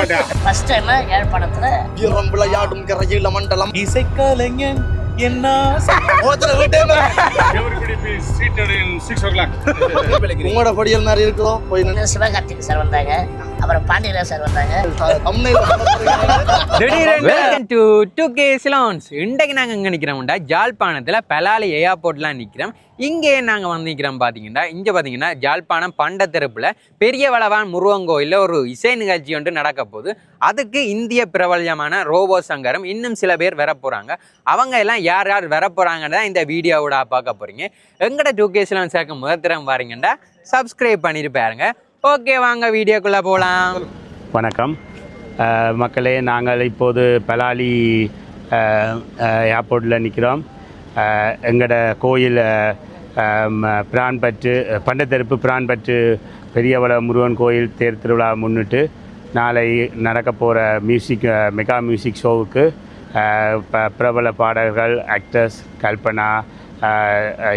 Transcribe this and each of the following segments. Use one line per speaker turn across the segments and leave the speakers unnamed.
மாட்டேன்
first time யாழ்ப்பாணத்துல
விளையாடும் கரையில மண்டலம்
இசைக்கலைஞன் என்ன?
ஒருத்தர் வீட்டே உங்களோட படியல் மாதிரி இருக்கிறோம் போய்
சிவகார்த்திக் சார் வந்தாங்க. அப்புறம் பாண்டியராஜ் சார் வந்தாங்க.
இன்றைக்கு நாங்கள் எங்கே நிற்கிறோம்டா ஜாழ்ப்பாணத்தில் பெலாலி ஏர்போர்ட்லாம் நிற்கிறோம் இங்கே நாங்கள் வந்து நிற்கிறோம் பார்த்தீங்கன்னா இங்கே பார்த்தீங்கன்னா ஜாழ்ப்பாணம் பண்டத்தெருப்பில் பெரிய வளவான் முருகன் கோயிலில் ஒரு இசை நிகழ்ச்சி ஒன்று நடக்க போகுது. அதுக்கு இந்திய பிரபல்யமான ரோபோ சங்கரம் இன்னும் சில பேர் வர போகிறாங்க அவங்க எல்லாம் யார் யார் வர போகிறாங்கன்னு இந்த வீடியோவோட பார்க்க போகிறீங்க எங்கட டூ கே சிலான்ஸ் சேர்க்க முதல் திறம் வாரீங்கண்டா சப்ஸ்கிரைப் பண்ணிட்டு பாருங்க. ஓகே வாங்க வீடியோக்குள்ளே போகலாம்
வணக்கம். மக்களே நாங்கள் இப்போது பலாலி ஏர்போர்ட்டில் நிற்கிறோம் எங்களோட கோயில் அஹ், பிரான்பற்று பண்டத்தெருப்பு பிரான்பற்று பெரியவள முருகன் கோயில் தேர் திருவிழா முன்னிட்டு நாளை நடக்க போகிற மியூசிக் மெகா மியூசிக் ஷோவுக்கு ப- பிரபல பாடகர்கள் ஆக்டர்ஸ் கல்பனா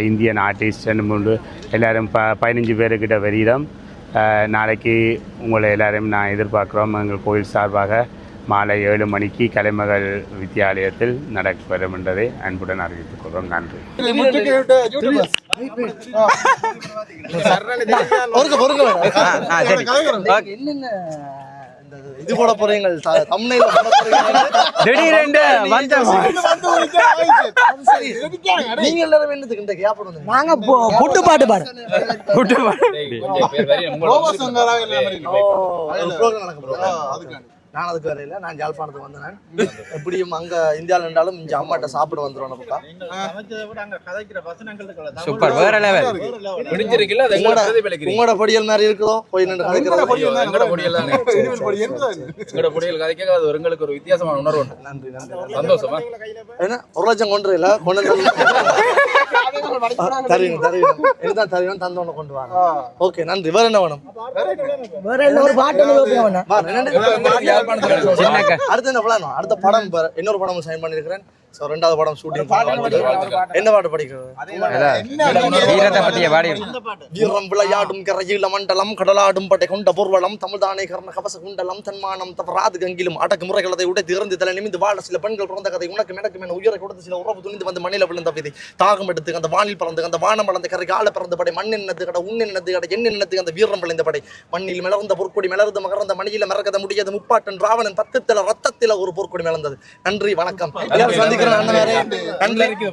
இந்தியன் ஆர்டிஸ்ட் ரெண்டு எல்லோரும் ப பதினஞ்சு பேருக்கிட்ட வருகிறோம் நாளைக்கு உங்களை எல்லாரையும் நான் எதிர்பார்க்குறோம். எங்கள் கோயில் சார்பாக மாலை ஏழு மணிக்கு கலைமகள் வித்தியாலயத்தில் நடக்கப்பெறும் என்பதை அன்புடன் அறிவித்துக் கொள்கிறோம். நன்றி.
என்னென்ன இது போட போறீங்க த- thumbnail போட போறீங்க
திடீரென்று வந்த
சரி. நீங்க எல்லாரும் இந்த கேப் வந்து
நாங்க புட்டு பாட்டு பாடு.
நடக்க போகுது. நான் அதுக்கு வரையில நான் ஜாழ்ப்பாணத்துக்கு வந்தேன். எப்படியும் அங்க இந்தியாவில் இருந்தாலும் இங்க அம்மாட்ட சாப்பிட வந்துடும் பக்கா
சூப்பர் வேற லெவல்
பிரதிபலிக்கிறீங்க
உங்களோட படியல் மாதிரி இருக்கிறோம் போய் நின்று கதைக்கிறது.
எங்கட பொடியல் தானே எங்கட பொடியல் கதைக்க அது ஒரு எங்களுக்கு ஒரு வித்தியாசமான உணர்வு.
நன்றி நன்றி
சந்தோஷமா?
என்ன? ஒரு லட்சம் கொண்டு இல்ல கொண்டு தருவீங்க தருவீங்க. இதுதான் தருவீங்க தந்தோன்னு கொண்டு வாங்க. ஓகே நன்றி. வேற என்ன வேணும்?
வேற ஒரு பாட்டு
அடுத்து என்ன பிளான் அடுத்த படம் இன்னொரு படம் சைன் பண்ணிருக்கிறேன். சோ ரெண்டாவது படம் ஷூட்டிங் என்ன பாட்டு படிக்கிறது
வீரத்தை பற்றிய பாடி
வீரம் விளையாடும் கரையில மண்டலம் கடலாடும் படை கொண்ட பொருவளம் தமிழ்தானே கர்ண கவச குண்டலம் தன்மானம் தவறாது கங்கிலும் அடக்கு முறைகளதை உடை திறந்து தலை நிமிந்து வாழ சில பெண்கள் பிறந்த கதை உனக்கு எனக்கு என உயிரை கொடுத்து சில உறவு துணிந்து வந்து மண்ணில விழுந்த விதை. தாகம் எடுத்து அந்த வானில் பறந்து அந்த வானம் வளர்ந்த கரை கால பிறந்த படை மண் என்னது கடை உன் என்னது கடை என் என்னது அந்த வீரம் விளைந்த படை. மண்ணில் மலர்ந்த பொற்கொடி மலர்ந்து மகர்ந்த மணியில மறக்கத முடியாது முப்பாட்டன் ராவணன் பத்தத்தில ரத்தத்தில ஒரு பொற்கொடி மலர்ந்தது நன்றி வணக்கம்.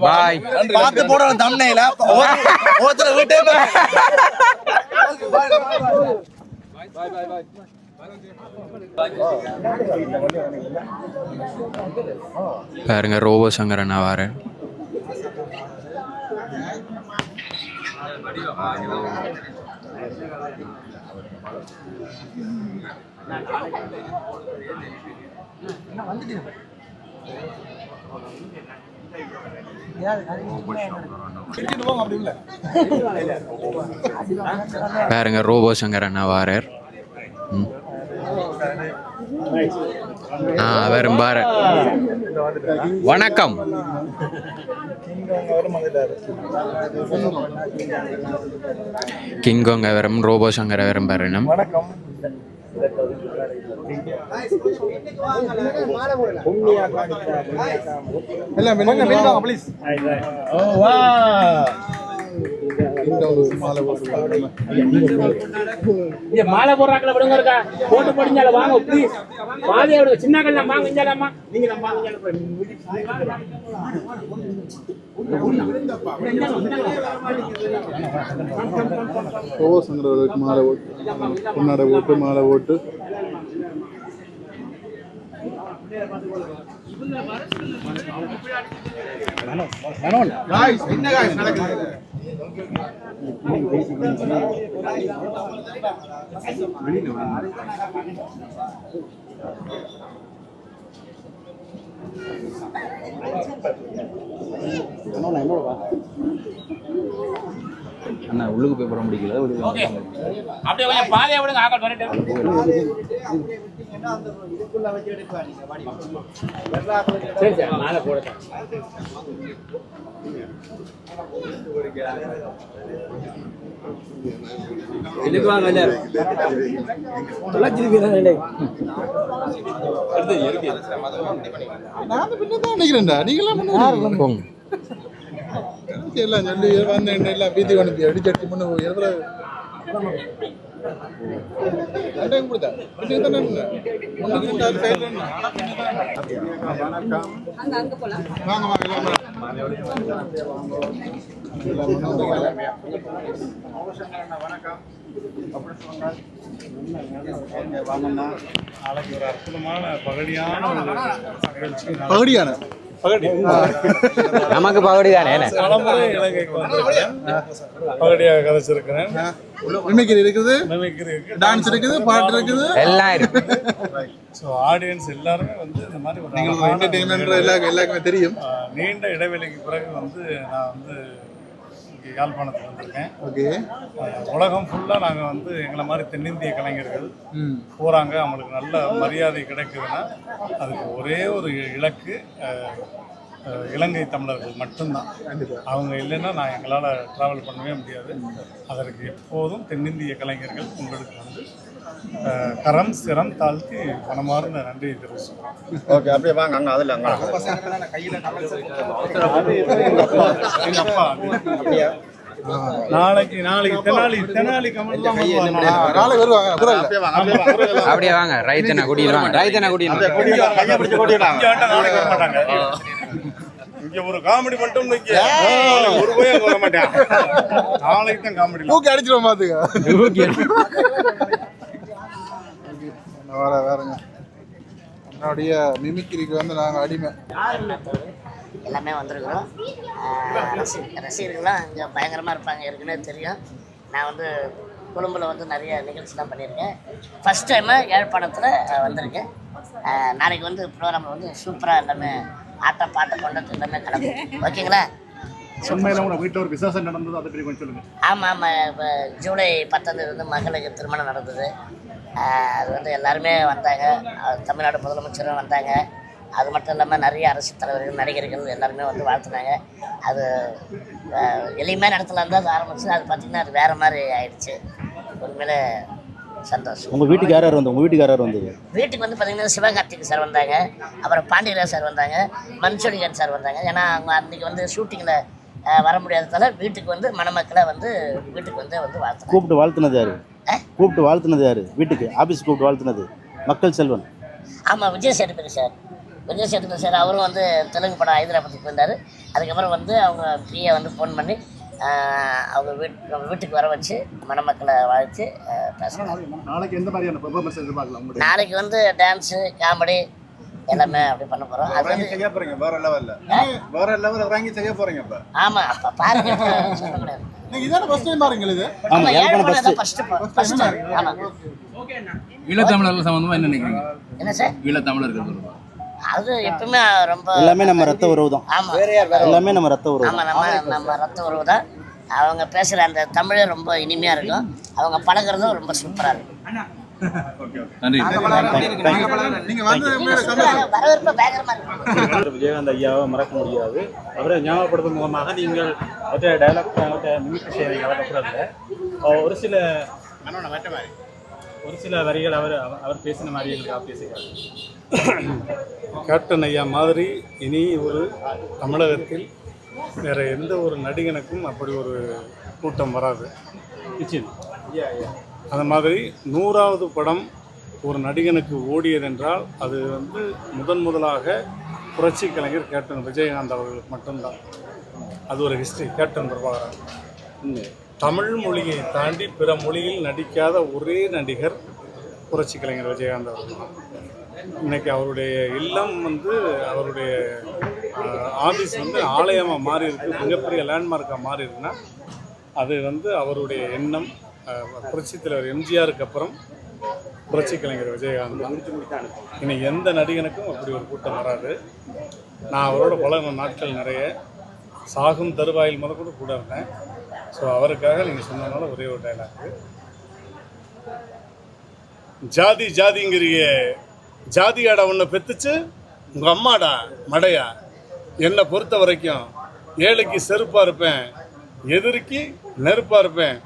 பாய்.
பார்த்து போடணும் தம்னையில ஒருத்தர் வீட்டே
பாருங்க ரோபோ சங்கரன் வார. பாருங்க ரோபோ சங்கர் அண்ணா வாரர். ஆ வெறும் பாரு. வணக்கம். கிங்கோங்க வெறும் ரோபோ சங்கர வெறும் பாருனம் வணக்கம். வரும் பாருணும்
இங்க மாலை போட்டு மாலை போடுறாங்களா விடுங்க இருக்கா? போட்டு போடுங்க ஓட்டு மாலை ஓட்டு
என்ன நடக்குது? nó này nó rồi bà
அண்ணா உள்ளுக்கு போய் போட முடியல.
ஓகே அப்படியே கொஞ்சம் பாதையை விடுங்க ஆக்கள் வரட்டும் சரி சரி மேலே போடுறேன்.
இதுக்கு வாங்க எல்லாரும்
நான் பின்ன தான் நினைக்கிறேன்டா. நீங்களாம் எல்லாம் சொல்லி வந்தேன் எல்லாம் பீதி அனுப்பி அடிச்சு அடிச்சு முன்ன எவ்வளோ ரெண்டையும் கொடுத்தா? இருந்தேன். வாங்க வாங்க எல்லாம் வாங்க.
நாளைக்கு ஒரு அற்புதமான பகடியான
பகுடியான?
நமக்கு பகடி தானே
பகடியாக கதைச்சிருக்கிறேன்.
மிமிக்ரி இருக்குது
மிமிக்ரி இருக்கு
டான்ஸ் இருக்குது பாட்டு இருக்குது.
எல்லாம் இருக்கு.
ஸோ ஆடியன்ஸ் எல்லாருமே வந்து இந்த மாதிரி ஒரு
என்டர்டெயின்மெண்ட்
ஒரு
எல்லாருக்கும் எல்லாருக்குமே தெரியும்.
நீண்ட இடைவெளிக்கு பிறகு வந்து நான் வந்து யாழ்ப்பாணத்துக்கு வந்திருக்கேன்.
ஓகே.
உலகம் ஃபுல்லாக நாங்கள் வந்து எங்களை மாதிரி தென்னிந்திய கலைஞர்கள் போகிறாங்க அவங்களுக்கு நல்ல மரியாதை கிடைக்குதுன்னா அதுக்கு ஒரே ஒரு இலக்கு இலங்கை தமிழர்கள் மட்டும்தான். அவங்க இல்லைன்னா நான் எங்களால் ட்ராவல் பண்ணவே முடியாது. அதற்கு எப்போதும் தென்னிந்திய கலைஞர்கள் உங்களுக்கு வந்து கரம் சிரம் தாழ்த்தி மனமார்ந்த நன்றியை தெரிவிச்சுக்கிறோம்.
ஓகே அப்படியே வாங்க அங்க அதுல அங்க.
எங்க அப்பா நாளைக்கு நாளைக்கு தெனாலி தெனாலி கமல்லாம் வருவாங்க.
அப்படியே வாங்க அப்படியே
அப்படியே ரைத்தனை குடியில் வாங்க ரைத்தனை குடியில்
அப்படியே கொடியா கையை பிடிச்சு கொடியிடாங்க
இங்க வந்துட்டா நாளைக்கு வர மாட்டாங்க. இங்க ஒரு காமெடி மட்டும் ஒரு போய் வர மாட்டேன். நாளைக்கு தான் காமெடி
தூக்கி அடிச்சிருவோம் பாத்துக்க. வேற வேறங்க என்னுடைய மிமிக்ரிக்கு வந்து நாங்க அடிமை.
எல்லாமே வந்திருக்கிறோம் ரசி ரசிகர்கள்லாம் இங்கே பயங்கரமாக இருப்பாங்க. ஏற்கனவே தெரியும். நான் வந்து கொழும்பில் வந்து நிறைய நிகழ்ச்சிலாம் பண்ணியிருக்கேன். ஃபஸ்ட் டைமு யாழ்ப்பாணத்தில் வந்திருக்கேன். நாளைக்கு வந்து ப்ரோக்ராமில் வந்து சூப்பராக எல்லாமே ஆட்டம் பாட்டு கொண்டது எல்லாமே கலந்து. ஓகேங்களா?
உண்மையில உங்க வீட்டுல ஒரு விசேஷம் நடந்தது அதை பற்றி கொஞ்சம் சொல்லுங்க.
ஆமாம் ஆமாம் இப்போ ஜூலை பத்தாந்தேதி வந்து மகளுக்கு திருமணம் நடந்தது. அது வந்து எல்லாருமே வந்தாங்க. தமிழ்நாடு முதலமைச்சரும் வந்தாங்க. அது மட்டும் இல்லாமல் நிறைய அரசு தலைவர்கள் நடிகர்கள் எல்லாருமே வந்து வாழ்த்துனாங்க. அது இடத்துல இருந்து அது ஆரம்பிச்சு அது பார்த்திங்கன்னா அது வேறு மாதிரி ஆயிடுச்சு. உண்மையிலே சந்தோஷம்.
உங்க வீட்டுக்கு யார் யார் வந்து உங்க வீட்டுக்கு யார் யார் வந்தது?
வீட்டுக்கு வந்து பார்த்தீங்கன்னா சிவகார்த்திக் சார் வந்தாங்க. அப்புறம் பாண்டியராஜ் சார் வந்தாங்க. மன்சூரிகன் சார் வந்தாங்க. ஏன்னா அவங்க அன்றைக்கி வந்து ஷூட்டிங்கில் வர முடியாததால வீட்டுக்கு வந்து மணமக்களை வந்து வீட்டுக்கு வந்து வந்து வாழ்த்துனாங்க.
கூப்பிட்டு வாழ்த்துனது யாரு? கூப்பிட்டு வாழ்த்துனது யாரு? வீட்டுக்கு. ஆபீஸ் கூப்பிட்டு வாழ்த்துனது. மக்கள் செல்வன்.
ஆமாம் விஜய் சேதுபதி சார். விஜய் சேதுபதி சார் அவரும் வந்து தெலுங்கு படம் ஹைதராபாத்துக்கு வந்தார் அதுக்கப்புறம் வந்து அவங்க பிஏ வந்து ஃபோன் பண்ணி அவங்க வீட் அவங்க வீட்டுக்கு வர வச்சு மணமக்களை வாழ்த்து பேசினாங்க
நாளைக்கு எந்த மாதிரியான
நாளைக்கு வந்து டான்ஸு காமெடி எல்லாமே அப்படி பண்ண போகிறோம் அது வந்து
செய்ய போறீங்க வேற லெவல்ல வேற லெவல் இறங்கி செய்ய போறீங்க இப்ப.
ஆமாம் அப்போ பாருங்க. சொல்லக்கூடாது
நீங்க இதான ஃபர்ஸ்ட் டைம் பாருங்க இது?
ஆமா யாழ்ப்பாணம் ஃபர்ஸ்ட்
ஃபர்ஸ்ட் ஃபர்ஸ்ட் ஆமாம்
ஈழத்தமிழர்கள் சம்பந்தமா என்ன நினைக்கிறீங்க?
என்ன சார்?
ஈழத்தமிழர்கள் சொல்லுங்க
அது எப்பவுமே ரொம்ப
எல்லாமே நம்ம ரத்த உறவு தான்
ஆமாம்
எல்லாமே நம்ம ரத்த உறவு
ஆமாம் நம்ம நம்ம ரத்த உறவு தான் அவங்க பேசுகிற அந்த தமிழே ரொம்ப இனிமையாக இருக்கும். அவங்க பழகுறதும் ரொம்ப சூப்பராக இருக்கும்.
நன்றி.
விஜயகாந்த் ஐயாவை மறக்க முடியாது. அவரை ஞாபகப்படுத்தும் மூலமாக நீங்கள் அவற்றை டைலாக் அவற்றை மிமிக்ரி வளர்க்கக்கூடாது ஒரு சில ஒரு சில வரிகள் அவர் அவர்- அவர் பேசின மாதிரி எங்களுக்கு பேசுகிறார்
கேப்டன் ஐயா மாதிரி இனி ஒரு தமிழகத்தில் வேற எந்த ஒரு நடிகனுக்கும் அப்படி ஒரு கூட்டம் வராது.
நிச்சயம்.
அந்த மாதிரி நூறாவது படம் ஒரு நடிகனுக்கு ஓடியதென்றால் அது வந்து முதன் முதலாக புரட்சி கலைஞர் கேப்டன் விஜயகாந்த் அவர்களுக்கு மட்டும்தான். அது ஒரு ஹிஸ்டரி கேப்டன் பிரபாகரன். தமிழ் மொழியை தாண்டி பிற மொழியில் நடிக்காத ஒரே நடிகர் புரட்சி கலைஞர் விஜயகாந்த் அவர்கள் தான். இன்னைக்கு அவருடைய இல்லம் வந்து அவருடைய ஆஃபீஸ் வந்து ஆலயமாக மாறி இருக்கு மிகப்பெரிய லேண்ட்மார்க்காக மாறி இருக்குன்னா அது வந்து அவருடைய எண்ணம் புரட்சி தலைவர் எம்ஜிஆருக்கு அப்புறம் புரட்சி கலைஞர் விஜயகாந்த் இனி எந்த நடிகனுக்கும் அப்படி ஒரு கூட்டம் வராது. நான் அவரோட பல நாட்கள் நிறைய. சாகும் தருவாயில் முதற்கொண்டு கூட இருந்தேன். ஸோ அவருக்காக நீங்கள் சொன்னதுனால ஒரே ஒரு டைலாக் ஜாதி ஜாதிங்கிறிய. ஜாதியாடா உன்னை பெத்துச்சு? உங்கள் அம்மாடா மடையா? என்னை பொறுத்த வரைக்கும் ஏழைக்கு செருப்பாக இருப்பேன் எதிரிக்கு நெருப்பாக இருப்பேன்.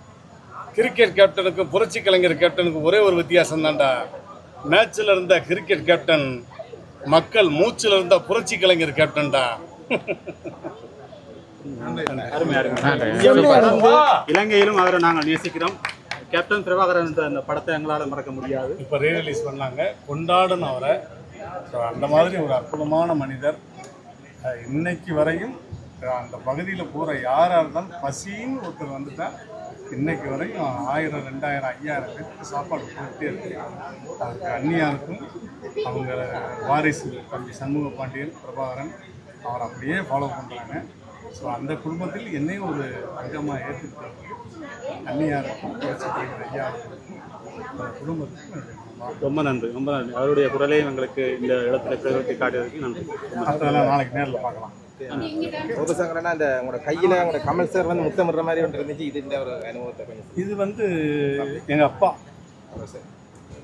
கிரிக்கெட் கேப்டனுக்கும் புரட்சி கலைஞர் கேப்டனுக்கும் ஒரே ஒரு வித்தியாசம் தான்டா மேட்ச்சில் இருந்த கிரிக்கெட் கேப்டன் மக்கள் மூச்சில் இருந்த புரட்சி கலைஞர் கேப்டன்டா
இலங்கையிலும் அவரை நாங்கள் நேசிக்கிறோம். கேப்டன் பிரபாகரன் அந்த படத்தை எங்களால் மறக்க முடியாது.
இப்போ ரீரிலீஸ் பண்ணாங்க. கொண்டாடணும் அவரை. ஸோ அந்த மாதிரி ஒரு அற்புதமான மனிதர். இன்னைக்கு வரையும் அந்த பகுதியில் போகிற யாராக இருந்தாலும் பசின்னு ஒருத்தர் வந்துட்டா இன்னைக்கு வரையும் ஆயிரம் ரெண்டாயிரம் ஐயாயிரம் பேருக்கு சாப்பாடு போட்டுட்டே இருக்கு. அதுக்கு அந்நியாருக்கும் அவங்க வாரிசு தம்பி சண்முக பாண்டியன் பிரபாகரன் அவர் அப்படியே ஃபாலோ பண்ணுறாங்க ஸோ அந்த குடும்பத்தில் என்னையும் ஒரு அங்கமாக ஏற்றுக்கிட்டாங்க அந்நியாருக்கும் புரட்சி ஐயாவுக்கும் அந்த குடும்பத்துக்கும்
ரொம்ப நன்றி ரொம்ப நன்றி. அவருடைய குரலையும் எங்களுக்கு இந்த இடத்துல பிரகத்தி காட்டியதற்கு நன்றி.
நாளைக்கு நேரில் பார்க்கலாம்.
இந்த உங்களோட கையில உங்களோட கமல் சார் வந்து முத்தமிடுற மாதிரி ஒன்று இருந்துச்சு. இது இந்த ஒரு அனுபவத்தை கொஞ்சம்
இது வந்து எங்கள் அப்பா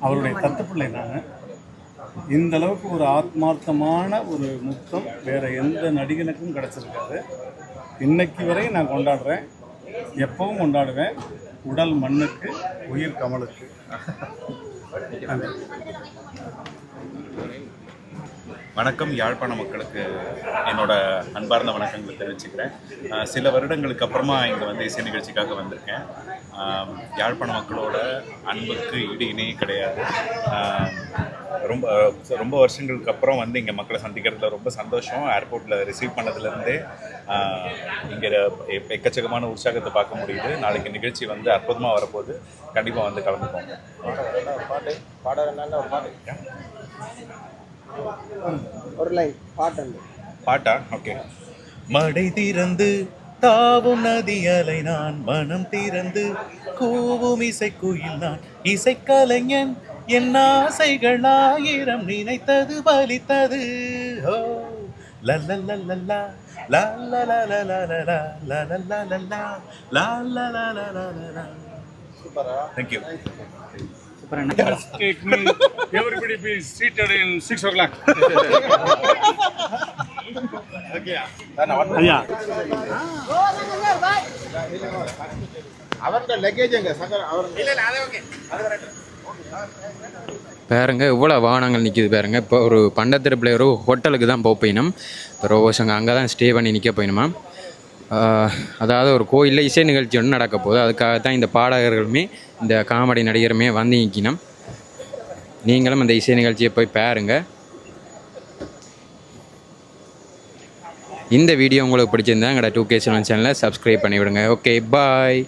அவருடைய தத்துப்பிள்ளை நான். இந்த அளவுக்கு ஒரு ஆத்மார்த்தமான ஒரு முத்தம் வேற எந்த நடிகனுக்கும் கிடைச்சிருக்காது. இன்னைக்கு வரையும் நான் கொண்டாடுறேன். எப்பவும் கொண்டாடுவேன். உடல் மண்ணுக்கு உயிர் கமலுக்கு.
வணக்கம் யாழ்ப்பாண மக்களுக்கு என்னோட அன்பார்ந்த வணக்கங்களை தெரிவிச்சுக்கிறேன். சில வருடங்களுக்கு அப்புறமா இங்கே வந்து இசை நிகழ்ச்சிக்காக வந்திருக்கேன். யாழ்ப்பாண மக்களோட அன்புக்கு ஈடு இணையே கிடையாது. ரொம்ப ரொம்ப வருஷங்களுக்கு அப்புறம் வந்து இங்கே மக்களை சந்திக்கிறதுல ரொம்ப சந்தோஷம். ஏர்போர்ட்டில் ரிசீவ் பண்ணதுலேருந்தே இங்கே எக்கச்சக்கமான உற்சாகத்தை பார்க்க முடியுது. நாளைக்கு நிகழ்ச்சி வந்து அற்புதமாக வரப்போகுது. கண்டிப்பாக வந்து கலந்துக்கோங்க
பாட்டு பாடுறதுனால ஒரு லைன் பாட்டு
பாட்டா? ஓகே. மடை திறந்து தாவும் நதி அலை நான் மனம் திறந்து கூவும் இசைக்குயில் நான் இசைக்கலைஞன் என் ஆசைகள் ஆயிரம் நினைத்தது பலித்தது ஓ லல்லல்லல்லல்லா, லா லா லா லா லா லா லா, லா லா லா லா லா, லா லா லா லா லா லா லா. Thank you.
Take me, everybody be seated in six o'clock.
ஐயா
அவரோட லக்கேஜ் எங்க சங்கர் அவர்
பாருங்க இவ்வளோ வாகனங்கள் நிற்கிது பாருங்க. இப்போ ஒரு பண்டத்திருப்பில் ஒரு ஹோட்டலுக்கு தான் போக போயினும். இப்போ ரோபோசங்க அங்கே தான் ஸ்டே பண்ணி நிற்க போயினுமா? அதாவது ஒரு கோயிலில் இசை நிகழ்ச்சி ஒன்று நடக்க போகுது. அதுக்காக தான் இந்த பாடகர்களுமே இந்த காமெடி நடிகருமே வந்து நிற்கணும் நீங்களும் அந்த இசை நிகழ்ச்சியை போய் பாருங்க. இந்த வீடியோ உங்களுக்கு பிடிச்சிருந்தா எங்களோட டூ கே செவன் சேனலை சப்ஸ்கிரைப் பண்ணிவிடுங்க. Okay bye